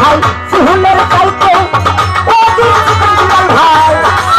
ভাই